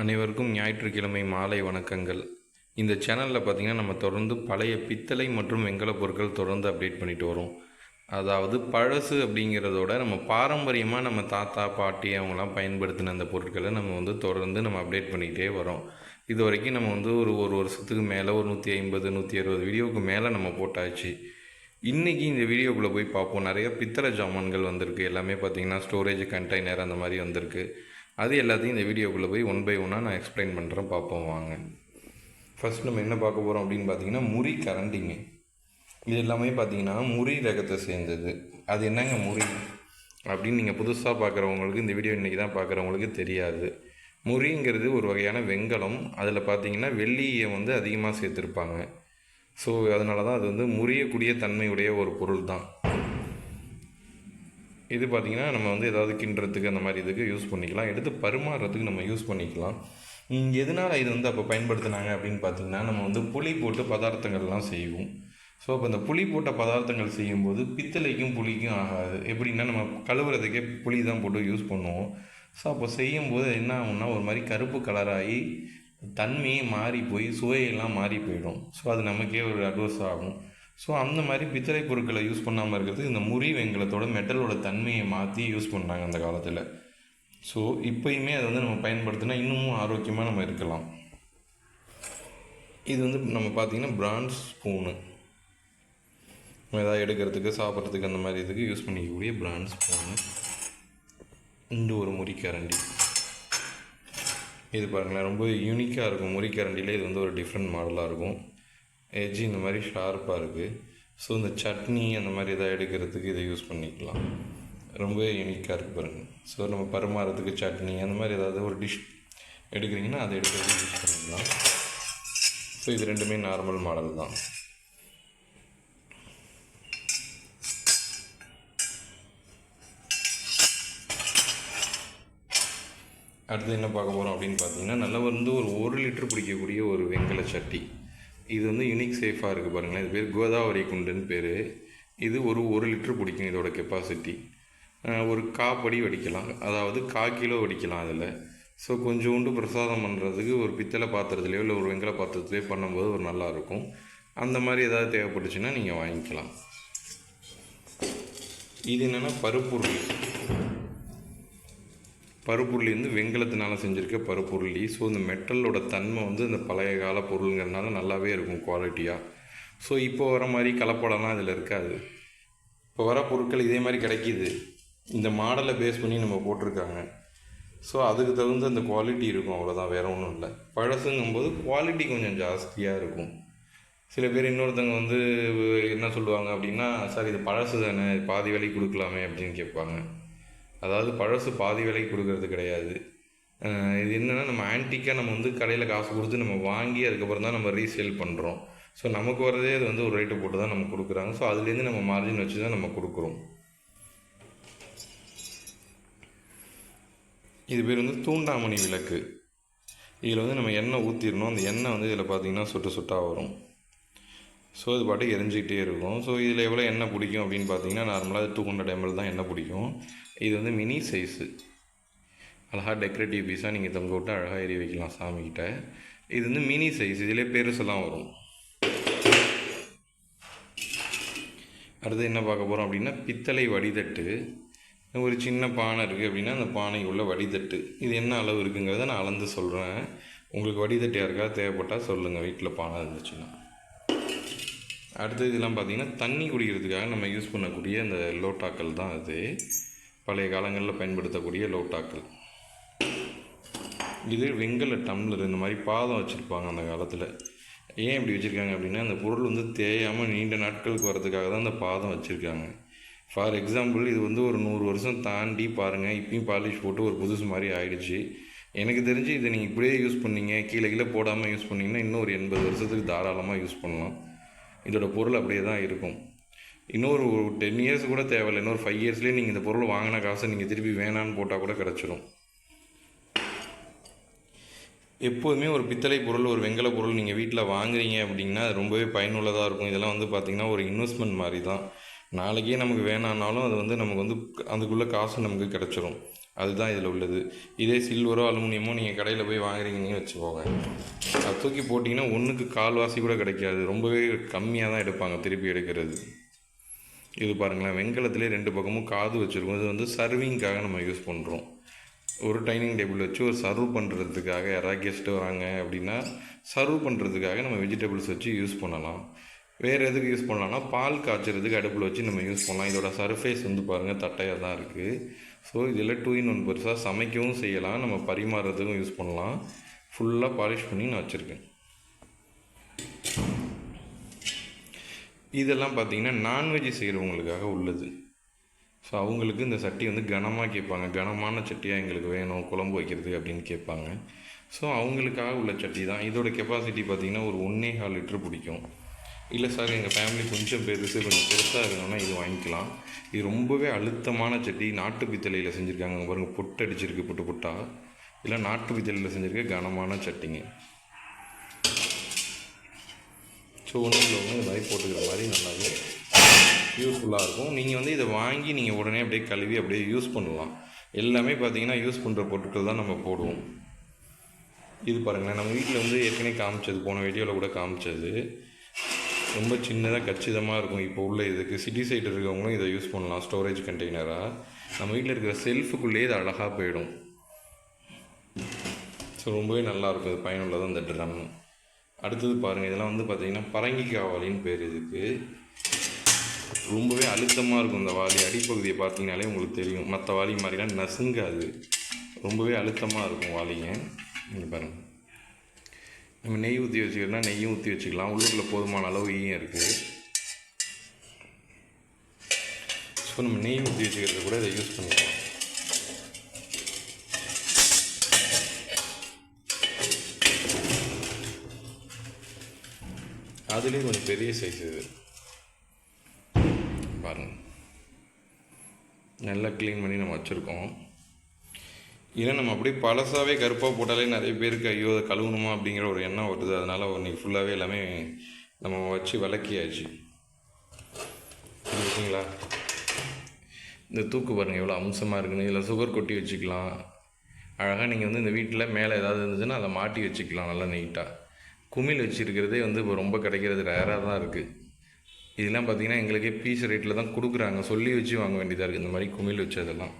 அனைவருக்கும் ஞாயிற்றுக்கிழமை மாலை வணக்கங்கள். இந்த சேனலில் பார்த்தீங்கன்னா நம்ம தொடர்ந்து பழைய பித்தளை மற்றும் வெண்கல பொருட்கள் தொடர்ந்து அப்டேட் பண்ணிட்டு வரோம். அதாவது பழசு அப்படிங்கிறதோட நம்ம பாரம்பரியமாக நம்ம தாத்தா பாட்டி அவங்களாம் பயன்படுத்தின அந்த பொருட்களை நம்ம வந்து தொடர்ந்து நம்ம அப்டேட் பண்ணிக்கிட்டே வரோம். இது வரைக்கும் நம்ம வந்து ஒரு ஒரு வருஷத்துக்கு மேலே ஒரு நூற்றி ஐம்பது நூற்றி அறுபது வீடியோவுக்கு மேலே நம்ம போட்டாச்சு. இன்றைக்கி இந்த வீடியோக்குள்ளே போய் பார்ப்போம். நிறைய பித்தளை ஜாமான்கள் வந்திருக்கு. எல்லாமே பார்த்திங்கன்னா ஸ்டோரேஜ் கண்டெய்னர் அந்த மாதிரி வந்திருக்கு. அது எல்லாத்தையும் இந்த வீடியோக்குள்ளே போய் ஒன் பை ஒன்னாக நான் எக்ஸ்பிளைன் பண்ணுறேன் பார்ப்போம் வாங்க. ஃபர்ஸ்ட் நம்ம என்ன பார்க்க போகிறோம் அப்படின்னு பார்த்தீங்கன்னா முறி கரண்டிங்க. இது எல்லாமே பார்த்தீங்கன்னா முறி ரகத்தை சேர்ந்தது. அது என்னங்க முறி? அப்படின்னு நீங்கள் புதுசாக பார்க்குறவங்களுக்கு இந்த வீடியோ இன்றைக்கி தான் பார்க்குறவங்களுக்கு தெரியாது. முறிங்கிறது ஒரு வகையான வெங்கலம். அதில் பார்த்தீங்கன்னா வெள்ளியை வந்து அதிகமாக சேர்த்துருப்பாங்க. ஸோ அதனால தான் அது வந்து முறியக்கூடிய தன்மையுடைய ஒரு பொருள் தான் இது பார்த்திங்கன்னா நம்ம வந்து ஏதாவது கிண்டுறதுக்கு அந்த மாதிரி இதுக்கு யூஸ் பண்ணிக்கலாம். எடுத்து பரிமாறுறதுக்கு நம்ம யூஸ் பண்ணிக்கலாம். எதனால் இது வந்து அப்போ பயன்படுத்தினாங்க அப்படின்னு பார்த்தீங்கன்னா நம்ம வந்து புளி போட்டு பதார்த்தங்கள்லாம் செய்வோம். ஸோ அப்போ இந்த புளி போட்ட பதார்த்தங்கள் செய்யும்போது பித்தளைக்கும் புளிக்கும் ஆகாது. எப்படின்னா நம்ம கழுவுறதுக்கே புளி தான் போட்டு யூஸ் பண்ணுவோம். ஸோ அப்போ செய்யும்போது என்ன ஆகும்னா ஒரு மாதிரி கருப்பு கலராகி தன்மையே மாறி போய் சுவையெல்லாம் மாறி போயிடும். ஸோ அது நமக்கே ஒரு அட்வர்ஸ் ஆகும். ஸோ அந்த மாதிரி பித்தளை பொருட்களை யூஸ் பண்ணாமல் இருக்கிறது இந்த முறி வெங்கலத்தோட மெட்டலோட தன்மையை மாற்றி யூஸ் பண்ணாங்க அந்த காலத்தில். ஸோ இப்போயுமே அதை வந்து நம்ம பயன்படுத்தினா இன்னமும் ஆரோக்கியமாக நம்ம இருக்கலாம். இது வந்து நம்ம பார்த்திங்கன்னா பிரான்ஸ் ஸ்பூனு நம்ம எதாவது எடுக்கிறதுக்கு சாப்பிட்றதுக்கு அந்த மாதிரி இதுக்கு யூஸ் பண்ணிக்கக்கூடிய பிராண்ட் ஸ்பூனு இந்த ஒரு முறிக்கரண்டி இது பாருங்களேன் ரொம்ப யூனிக்காக இருக்கும். முறிக்கரண்டியில் இது வந்து ஒரு டிஃப்ரெண்ட் மாடலாக இருக்கும். எஜ்ஜி இந்த மாதிரி ஷார்ப்பாக இருக்குது ஸோ இந்த சட்னி அந்த மாதிரி எதாவது எடுக்கிறதுக்கு இதை யூஸ் பண்ணிக்கலாம். ரொம்ப யூனிக்காக இருக்குது பாருங்கள் ஸோ நம்ம பரிமாறத்துக்கு சட்னி அந்த மாதிரி ஏதாவது ஒரு டிஷ் எடுக்கிறீங்கன்னா அதை எடுக்கிறதுக்கு யூஸ் பண்ணிக்கலாம். ஸோ இது ரெண்டுமே நார்மல் மாடல் தான். அடுத்து என்ன பார்க்க போகிறோம் அப்படின்னு பார்த்தீங்கன்னா நல்லா வந்து ஒரு ஒரு லிட்டர் பிடிக்கக்கூடிய ஒரு வெங்கல சட்டி இது வந்து யூனிக் சேஃபாக இருக்குது பாருங்களேன். இது பேர் கோதாவரி குண்டுன்னு பேர். இது ஒரு ஒரு லிட்டர் பிடிக்கும் இதோட கெப்பாசிட்டி ஒரு காப்படி வடிக்கலாம். அதாவது கா கிலோ வடிக்கலாம் அதில் ஸோ கொஞ்சோண்டு பிரசாதம் பண்ணுறதுக்கு ஒரு பித்தளை பாத்திரத்துலையோ இல்லை ஒரு வெங்கல பாத்திரத்துலையோ பண்ணும்போது ஒரு நல்லாயிருக்கும் அந்த மாதிரி ஏதாவது தேவைப்பட்டுச்சுன்னா நீங்கள் வாங்கிக்கலாம். இது என்னென்னா பருப்புருளி பருப்புருளி வந்து வெண்கலத்தினால செஞ்சுருக்க பருப்புருளி ஸோ இந்த மெட்டலோட தன்மை வந்து இந்த பழைய கால பொருளுங்கிறதுனால நல்லாவே இருக்கும் குவாலிட்டியாக ஸோ இப்போ வர மாதிரி கலப்படம்லாம் இதில் இருக்காது. இப்போ வர பொருட்கள் இதே மாதிரி கிடைக்கிது. இந்த மாடலை பேஸ் பண்ணி நம்ம போட்டிருக்காங்க. ஸோ அதுக்கு தகுந்த அந்த குவாலிட்டி இருக்கும் அவ்வளோதான் வேறு ஒன்றும் இல்லை. பழசுங்கும்போது குவாலிட்டி கொஞ்சம் ஜாஸ்தியாக இருக்கும். சில பேர் இன்னொருத்தவங்க வந்து என்ன சொல்லுவாங்க அப்படின்னா சார் இது பழசு தானே பாதி விலைக்கு கொடுக்கலாமே அப்படின்னு கேட்பாங்க. அதாவது பழசு பாதி விலைக்கு கொடுக்கறது கிடையாது. இது என்னென்னா நம்ம ஆன்டிக்காக நம்ம வந்து கடையில் காசு கொடுத்து நம்ம வாங்கி அதுக்கப்புறம் தான் நம்ம ரீசேல் பண்ணுறோம் ஸோ நமக்கு வரதே அது வந்து ஒரு ரேட்டு போட்டு தான் நம்ம கொடுக்குறாங்க. ஸோ அதுலேருந்து நம்ம மார்ஜின் வச்சு தான் நம்ம கொடுக்குறோம். இது பேர் வந்து தூண்டாமணி விளக்கு. இதில் வந்து நம்ம எண்ணெய் ஊற்றிடணும் அந்த எண்ணெய் வந்து இதில் பார்த்தீங்கன்னா சுட்டு சுட்டாக வரும். ஸோ இது பாட்டு எரிஞ்சிக்கிட்டே இருக்கும். ஸோ இதில் எவ்வளோ எண்ணெய் பிடிக்கும் அப்படின்னு பார்த்தீங்கன்னா நார்மலாக டூ ஹண்ட்ரட் எம்எல் தான் எண்ணெய் பிடிக்கும். இது வந்து மினி சைஸு அழகாக டெக்கரேட்டிவ் பீஸாக நீங்கள் தொங்க விட்டு அழகாக எரி வைக்கலாம் சாமிக்கிட்ட இது வந்து மினி சைஸ் இதிலே பெருசெல்லாம் வரும். அடுத்து என்ன பார்க்க போகிறோம் அப்படின்னா பித்தளை வடிதட்டு. ஒரு சின்ன பானை இருக்குது அப்படின்னா அந்த பானைக்குள்ளே வடிதட்டு. இது என்ன அளவு இருக்குங்கிறத நான் அளந்து சொல்கிறேன் உங்களுக்கு வடிதட்டு யாருக்காவது தேவைப்பட்டால் சொல்லுங்கள் வீட்டில் பானை இருந்துச்சுன்னா. அடுத்து இதெல்லாம் பார்த்தீங்கன்னா தண்ணி குடிக்கிறதுக்காக நம்ம யூஸ் பண்ணக்கூடிய அந்த லோட்டாக்கள் தான் அது. பழைய காலங்களில் பயன்படுத்தக்கூடிய லோட்டாக்கள். இது வெங்கல டம்ளர் இந்த மாதிரி பாதம் வச்சுருப்பாங்க அந்த காலத்தில். ஏன் இப்படி வச்சுருக்காங்க அப்படின்னா அந்த பொருள் வந்து தேயாமல் நீண்ட நாட்களுக்கு வரதுக்காக தான் அந்த பாதம் வச்சுருக்காங்க. ஃபார் எக்ஸாம்பிள் இது வந்து ஒரு நூறு வருஷம் தாண்டி பாருங்கள் இப்பயும் பாலிஷ் போட்டு ஒரு புதுசு மாதிரி ஆயிடுச்சு. எனக்கு தெரிஞ்சு இதை நீங்கள் இப்படியே யூஸ் பண்ணீங்க கீழே கீழே போடாமல் யூஸ் பண்ணிங்கன்னா இன்னும் ஒரு எண்பது வருஷத்துக்கு தாராளமாக யூஸ் பண்ணலாம். இதோட பொருள் அப்படியே தான் இருக்கும். இன்னொரு ஒரு டென் இயர்ஸ் கூட தேவையில்லை. இன்னொரு ஃபைவ் இயர்ஸ்லேயே நீங்கள் இந்த பொருள் வாங்கின காசை நீங்கள் திருப்பி வேணான்னு போட்டால் கூட கிடச்சிரும். எப்போதுமே ஒரு பித்தளை பொருள் ஒரு வெங்கல பொருள் நீங்கள் வீட்டில் வாங்குறீங்க அப்படின்னா அது ரொம்பவே பயனுள்ளதாக இருக்கும். இதெல்லாம் வந்து பார்த்திங்கன்னா ஒரு இன்வெஸ்ட்மெண்ட் மாதிரி தான். நாளைக்கே நமக்கு வேணான்னாலும் அது வந்து நமக்கு வந்து அதுக்குள்ளே காசு நமக்கு கிடச்சிரும். அதுதான் இதில் உள்ளது. இதே சில்வரோ அலுமினியமோ நீங்கள் கடையில் போய் வாங்குறீங்கன்னு வச்சுக்கோங்க. அது தூக்கி போட்டிங்கன்னா ஒன்றுக்கு கால்வாசி கூட கிடைக்காது. ரொம்பவே கம்மியாக தான் எடுப்பாங்க திருப்பி எடுக்கிறது. இது பாருங்களேன் வெங்கலத்திலே ரெண்டு பக்கமும் காது வச்சுருக்கோம். இது வந்து சர்விங்க்காக நம்ம யூஸ் பண்ணுறோம் ஒரு டைனிங் டேபிள் வச்சு ஒரு சர்வ் பண்ணுறதுக்காக யாராவது கெஸ்ட்டு வராங்க அப்படின்னா சர்வ் பண்ணுறதுக்காக நம்ம வெஜிடபிள்ஸ் வச்சு யூஸ் பண்ணலாம். வேறு எதுக்கு யூஸ் பண்ணலாம்னா பால் காய்ச்சறதுக்கு அடுப்பில் வச்சு நம்ம யூஸ் பண்ணலாம். இதோட சர்ஃபேஸ் வந்து பாருங்கள் தட்டையாக தான் இருக்குது ஸோ இதில் டூ இன் ஒன் பெருசாக சமைக்கவும் செய்யலாம். நம்ம பரிமாறுறதுக்கும் யூஸ் பண்ணலாம். ஃபுல்லாக பாலிஷ் பண்ணி நான் வச்சுருக்கேன். இதெல்லாம் பார்த்தீங்கன்னா நான்வெஜ் செய்கிறவங்களுக்காக உள்ளது. ஸோ அவங்களுக்கு இந்த சட்டி வந்து கனமாக கேட்பாங்க. கனமான சட்டியாக எங்களுக்கு வேணும் குழம்பு வைக்கிறதுக்கு அப்படின்னு கேட்பாங்க. ஸோ அவங்களுக்காக உள்ள சட்டி தான் இதோட கெப்பாசிட்டி பார்த்திங்கன்னா ஒரு ஒன்றே கால் லிட்ரு பிடிக்கும். இல்லை சார் எங்கள் ஃபேமிலி கொஞ்சம் பெருசு கொஞ்சம் பெருசாக இருக்கணும்னா இது வாங்கிக்கலாம். இது ரொம்பவே அழுத்தமான சட்டி நாட்டு பித்தளையில் செஞ்சுருக்காங்க. பாருங்கள் பாருங்க பொட்டு அடிச்சிருக்கு பொட்டு பொட்டாக இல்லை நாட்டு பித்தளையில் செஞ்சுருக்க கனமான சட்டிங்க. ஸோ ஒன்றும் இல்லை ஒன்று இந்த மாதிரி போட்டுக்கிற மாதிரி நல்லாவே யூஸ்ஃபுல்லாக இருக்கும். நீங்கள் வந்து இதை வாங்கி நீங்கள் உடனே அப்படியே கழுவி அப்படியே யூஸ் பண்ணலாம். எல்லாமே பார்த்தீங்கன்னா யூஸ் பண்ணுற பொருட்கள் தான் நம்ம போடுவோம். இது பாருங்களேன் நம்ம வீட்டில் வந்து ஏற்கனவே காமிச்சது போன வீடியோவில் கூட காமிச்சது. ரொம்ப சின்னதாக கச்சிதமாக இருக்கும். இப்போ உள்ள இதுக்கு சிட்டி சைடு இருக்கவங்களும் இதை யூஸ் பண்ணலாம். ஸ்டோரேஜ் கண்டெய்னராக நம்ம வீட்டில் இருக்கிற செல்ஃபுக்குள்ளேயே இது அழகாக போயிடும். ஸோ ரொம்பவே நல்லாயிருக்கும் இது பயனுள்ளதாக அந்த ட்ரம் அடுத்தது பாருங்கள் இதெல்லாம் வந்து பார்த்திங்கன்னா பரங்கிக்காவாலின்னு பேர் இதுக்கு. ரொம்பவே அழுத்தமாக இருக்கும் இந்த வாளி அடிப்பகுதியை பார்த்தீங்கனாலே உங்களுக்கு தெரியும். மற்ற வாளி மாதிரிலாம் நசுங்காது. ரொம்பவே அழுத்தமாக இருக்கும் வாளிங்க இங்கே பாருங்கள் நம்ம நெய் ஊற்றி வச்சுக்கிறோன்னா நெய்யும் ஊற்றி வச்சுக்கலாம். உள்ளூரில் போதுமான அளவு ஈயும் இருக்குது ஸோ நம்ம நெய் ஊற்றி வச்சுக்கிறது கூட இதை யூஸ் பண்ணிக்கலாம். அதுலேயும் கொஞ்சம் பெரிய சைஸ் இது. பாருங்கள் நல்லா க்ளீன் பண்ணி நம்ம வச்சுருக்கோம். ஏன்னா நம்ம அப்படியே பழசாகவே கருப்பாக போட்டாலே நிறைய பேருக்கு ஐயோ அதை கழுவணுமா அப்படிங்கிற ஒரு எண்ணம் வருது. அதனால் இன்னைக்கு ஃபுல்லாகவே எல்லாமே நம்ம வச்சு விளக்கியாச்சு. இருக்கீங்களா இந்த தூக்கு பாருங்கள் எவ்வளோ அம்சமாக இருக்குன்னு. இதில் சுகர் கொட்டி வச்சுக்கலாம். அழகாக நீங்கள் வந்து இந்த வீட்டில் மேலே ஏதாவது இருந்துச்சுன்னா அதை மாட்டி வச்சுக்கலாம் நல்லா நீட்டாக குமிழ் வச்சுருக்கிறதே வந்து இப்போ ரொம்ப கிடைக்கிறது ரேராக தான் இருக்குது இதெல்லாம் பார்த்தீங்கன்னா எங்களுக்கே பீஸ் ரேட்டில் தான் கொடுக்குறாங்க. சொல்லி வச்சு வாங்க வேண்டியதாக இருக்குது இந்த மாதிரி குமிழ் வச்சதெல்லாம்.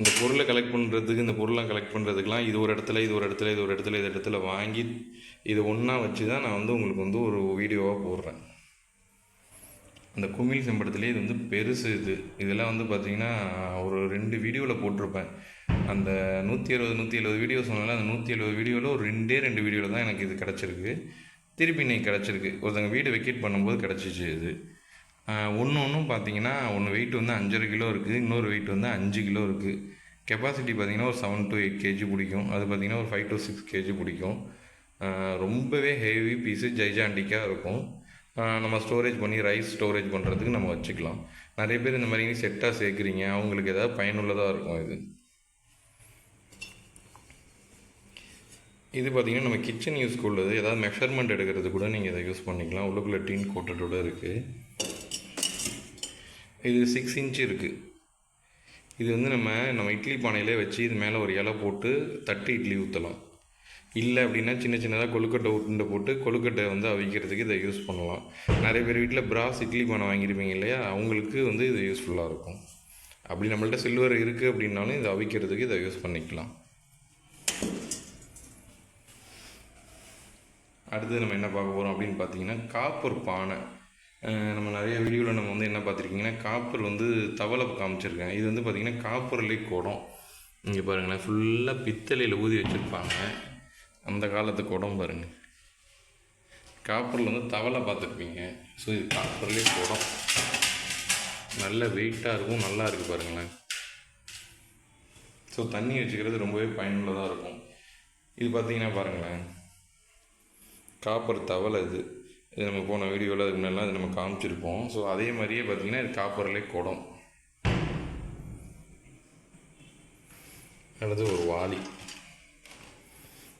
இந்த பொருளை கலெக்ட் பண்ணுறதுக்கு இந்த பொருளெலாம் கலெக்ட் பண்ணுறதுக்கெலாம் இது ஒரு இடத்துல இது ஒரு இடத்துல இது ஒரு இடத்துல இது இடத்துல வாங்கி இதை ஒன்றா வச்சு தான் நான் வந்து உங்களுக்கு வந்து ஒரு வீடியோவாக போடுறேன். அந்த குமிழ் செம்படத்துலேயே இது வந்து பெருசு இது. இதெல்லாம் வந்து பார்த்திங்கன்னா ஒரு ரெண்டு வீடியோவில் போட்டிருப்பேன். அந்த நூற்றி அறுபது நூற்றி எழுபது வீடியோ சொன்னால அந்த நூற்றி எழுபது வீடியோவில் ஒரு ரெண்டே ரெண்டு வீடியோவில் தான் எனக்கு இது கிடச்சிருக்கு. திருப்பி இன்னைக்கு கிடச்சிருக்கு. ஒருத்தங்க வீடு வெக்கேட் பண்ணும்போது கிடச்சிச்சு இது. ஒன்று ஒன்றும் பார்த்தீங்கன்னா ஒன்று வெயிட் வந்து அஞ்சரை கிலோ இருக்குது இன்னொரு வெயிட் வந்து அஞ்சு கிலோ இருக்குது கெப்பாசிட்டி பார்த்தீங்கன்னா ஒரு செவன் டு எயிட் கேஜி பிடிக்கும். அது பார்த்தீங்கன்னா ஒரு ஃபைவ் டு சிக்ஸ் கேஜி பிடிக்கும். ரொம்பவே ஹெவி பீஸு ஜைஜாண்டிக்காக இருக்கும். நம்ம ஸ்டோரேஜ் பண்ணி ரைஸ் ஸ்டோரேஜ் பண்ணுறதுக்கு நம்ம வச்சுக்கலாம். நிறைய பேர் இந்த மாதிரி செட்டாக சேர்க்குறீங்க. அவங்களுக்கு ஏதாவது பயனுள்ளதாக இருக்கும் இது. இது பார்த்தீங்கன்னா நம்ம கிச்சன் யூஸ்க்கு உள்ளது. ஏதாவது மெஷர்மெண்ட் எடுக்கிறது கூட நீங்கள் இதை யூஸ் பண்ணிக்கலாம். உள்ளுக்குள்ளே டீன் கோட்டடோட இருக்குது இது சிக்ஸ் இன்ச் இருக்குது இது வந்து நம்ம நம்ம இட்லி பானையிலே வச்சு இது மேலே ஒரு இலை போட்டு தட்டு இட்லி ஊற்றலாம் இல்லை அப்படின்னா சின்ன சின்னதாக கொழுக்கட்டை உருண்டை போட்டு கொழுக்கட்டை வந்து அவிக்கிறதுக்கு இதை யூஸ் பண்ணலாம். நிறைய பேர் வீட்டில் பிராஸ் இட்லி பானை வாங்கியிருப்பீங்க இல்லையா? அவங்களுக்கு வந்து இது யூஸ்ஃபுல்லாக இருக்கும். அப்படி நம்மள்ட்ட சில்வர் இருக்குது அப்படின்னாலும் இதை அவிக்கிறதுக்கு இதை யூஸ் பண்ணிக்கலாம். அடுத்து நம்ம என்ன பார்க்க போகிறோம் அப்படின்னு பார்த்தீங்கன்னா காப்பர் பானை. நம்ம நிறைய வீடியோவில் நம்ம வந்து என்ன பார்த்துருக்கீங்கன்னா காப்பர் வந்து தவளை காமிச்சிருக்கேன். இது வந்து பார்த்திங்கன்னா காப்பர்லேயே குடம். இங்கே பாருங்களேன் ஃபுல்லாக பித்தளையில் ஊதி வச்சுருப்பாங்க. அந்த காலத்து குடம் பாருங்கள் காப்பரில் வந்து தவளை பார்த்துருப்பீங்க. ஸோ இது காப்பர்லேயே குடம். நல்ல வெயிட்டாக இருக்கும் நல்லா இருக்குது பாருங்களேன். ஸோ தண்ணி வச்சுக்கிறது ரொம்பவே பயனுள்ளதாக இருக்கும். இது பார்த்தீங்கன்னா பாருங்களேன் காப்பர் தவளை இது. இது நம்ம போன வீடியோவில் அதுக்கு முன்னெல்லாம் இது நம்ம காமிச்சிருப்போம். ஸோ அதே மாதிரியே பார்த்தீங்கன்னா இது காப்பர்லே குடம். அல்லது ஒரு வாலி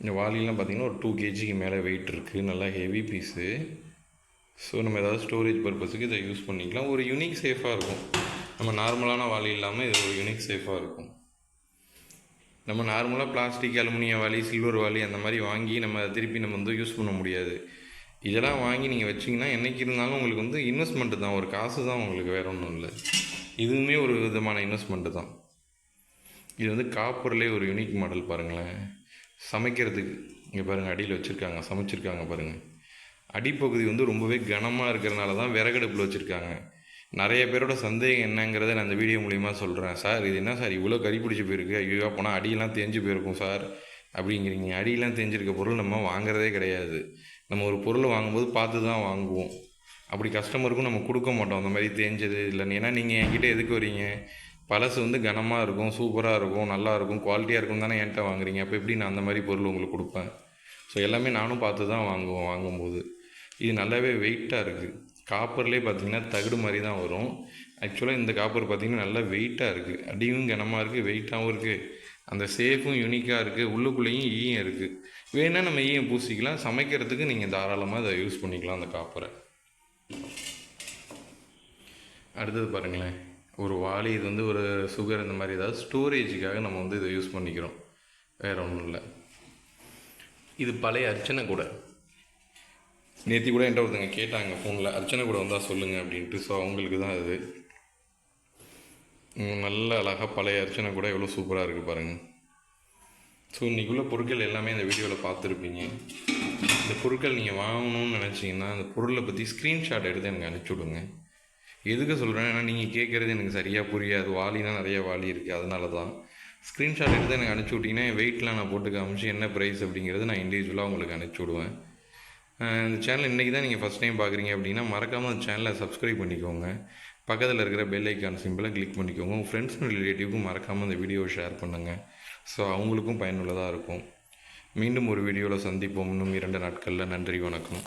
இந்த வாலிலாம் பார்த்தீங்கன்னா ஒரு டூ கேஜிக்கு மேலே வெயிட் இருக்குது நல்லா ஹெவி பீஸு ஸோ நம்ம ஏதாவது ஸ்டோரேஜ் பர்பஸுக்கு இதை யூஸ் பண்ணிக்கலாம். ஒரு யூனிக் சேஃபாக இருக்கும். நம்ம நார்மலான வாலி இல்லாமல் இது ஒரு யூனிக் சேஃபாக இருக்கும். நம்ம நார்மலாக பிளாஸ்டிக் அலுமினிய வாலி சில்வர் வாலி அந்த மாதிரி வாங்கி நம்ம திருப்பி நம்ம வந்து யூஸ் பண்ண முடியாது. இதெல்லாம் வாங்கி நீங்கள் வச்சிங்கன்னா என்றைக்கு இருந்தாலும் உங்களுக்கு வந்து இன்வெஸ்ட்மெண்ட்டு தான். ஒரு காசு தான் உங்களுக்கு வேறு ஒன்றும் இல்லை. இதுவுமே ஒரு விதமான இன்வெஸ்ட்மெண்ட்டு தான். இது வந்து காப்பர்லேயே ஒரு யூனிக் மாடல் பாருங்களேன். சமைக்கிறதுக்கு இங்கே பாருங்கள் அடியில் வச்சுருக்காங்க சமைச்சிருக்காங்க பாருங்கள் அடிப்பகுதி வந்து ரொம்பவே கனமாக இருக்கிறனால தான் விறகடுப்பில் வச்சுருக்காங்க. நிறைய பேரோட சந்தேகம் என்னங்கிறத நான் இந்த வீடியோ மூலிமா சொல்கிறேன் சார் இது என்ன சார்? இவ்வளோ கறி பிடிச்சி போயிருக்கு. ஐயோ போனால் அடியெல்லாம் தேஞ்சு போயிருக்கும் சார். அப்படிங்கிறீங்க. அடியெல்லாம் தேஞ்சிருக்க பொருள் நம்ம வாங்குறதே கிடையாது. நம்ம ஒரு பொருள் வாங்கும்போது பார்த்து தான் வாங்குவோம். அப்படி கஸ்டமருக்கும் நம்ம கொடுக்க மாட்டோம். அந்த மாதிரி தேஞ்சது இல்லைன்னு ஏன்னா நீங்கள் என்கிட்ட எதுக்கு வரீங்க பழசு வந்து கனமாக இருக்கும் சூப்பராக இருக்கும் நல்லாயிருக்கும் குவாலிட்டியாக இருக்கும் தானே என்கிட்ட வாங்குறீங்க. அப்போ எப்படி நான் அந்த மாதிரி பொருள் உங்களுக்கு கொடுப்பேன்? ஸோ எல்லாமே நானும் பார்த்து தான் வாங்குவோம் வாங்கும்போது. இது நல்லாவே வெயிட்டாக இருக்குது காப்பர்லேயே பார்த்தீங்கன்னா தகடு மாதிரி தான் வரும். ஆக்சுவலாக இந்த காப்பர் பார்த்தீங்கன்னா நல்லா வெயிட்டாக இருக்குது அடியும் கனமாக இருக்குது வெயிட்டாகவும் இருக்குது அந்த சேஃபும் யூனிக்காக இருக்குது உள்ளுக்குள்ளேயும் ஈயம் இருக்குது வேணால் நம்ம ஈயம் பூசிக்கலாம். சமைக்கிறதுக்கு நீங்கள் தாராளமாக அதை யூஸ் பண்ணிக்கலாம் அந்த காப்பரை அடுத்தது பாருங்களேன். ஒரு வாளி இது வந்து ஒரு சுகர் இந்த மாதிரி ஏதாவது ஸ்டோரேஜுக்காக நம்ம வந்து இதை யூஸ் பண்ணிக்கிறோம். வேறு ஒன்றும் இல்லை. இது பழைய அர்ச்சனை கூட. நேற்று கூட என்கிட்ட ஒருத்தங்க கேட்டாங்க ஃபோனில் அர்ச்சனை கூட வந்தால் சொல்லுங்கள் அப்படின்ட்டு. ஸோ அவங்களுக்கு தான் இது. நல்ல அழகாக பழைய அர்ச்சனை கூட எவ்வளோ சூப்பராக இருக்குது பாருங்கள் ஸோ இன்றைக்குள்ள பொருட்கள் எல்லாமே இந்த வீடியோவில் பார்த்துருப்பீங்க. இந்த பொருட்கள் நீங்கள் வாங்கணும்னு நினச்சிங்கன்னா அந்த பொருளை பற்றி ஸ்க்ரீன்ஷாட் எடுத்து எனக்கு அனுப்பிச்சி விடுங்க. எதுக்கு சொல்கிறேன் ஏன்னா நீங்கள் கேட்குறது எனக்கு சரியாக புரியாது. வாலினா நிறைய வாலி இருக்குது அதனால தான் ஸ்க்ரீன்ஷாட் எடுத்து எனக்கு அனுப்பிச்சி விட்டிங்கன்னா வெயிட்லாம் நான் போட்டு காமிச்சு என்ன ப்ரைஸ் அப்படிங்கிறது நான் இண்டிவிஜுவலாக உங்களுக்கு அனுப்பிச்சி விடுவேன். இந்த சேனல் இன்றைக்கி தான் நீங்கள் ஃபஸ்ட் டைம் பார்க்குறீங்க அப்படின்னா மறக்காமல் அந்த சேனலை சப்ஸ்கிரைப் பண்ணிக்கோங்க. பக்கத்தில் இருக்கிற பெல் ஐக்கான் சிம்பிளை கிளிக் பண்ணிக்கோங்க. உங்கள் ஃப்ரெண்ட்ஸ் ரிலேட்டிவ்க்கும் மறக்காமல் அந்த வீடியோவை ஷேர் பண்ணுங்கள் ஸோ அவங்களுக்கும் பயனுள்ளதாக இருக்கும். மீண்டும் ஒரு வீடியோவில் சந்திப்போம். இன்னும் இரண்டு நாட்களில் நன்றி வணக்கம்.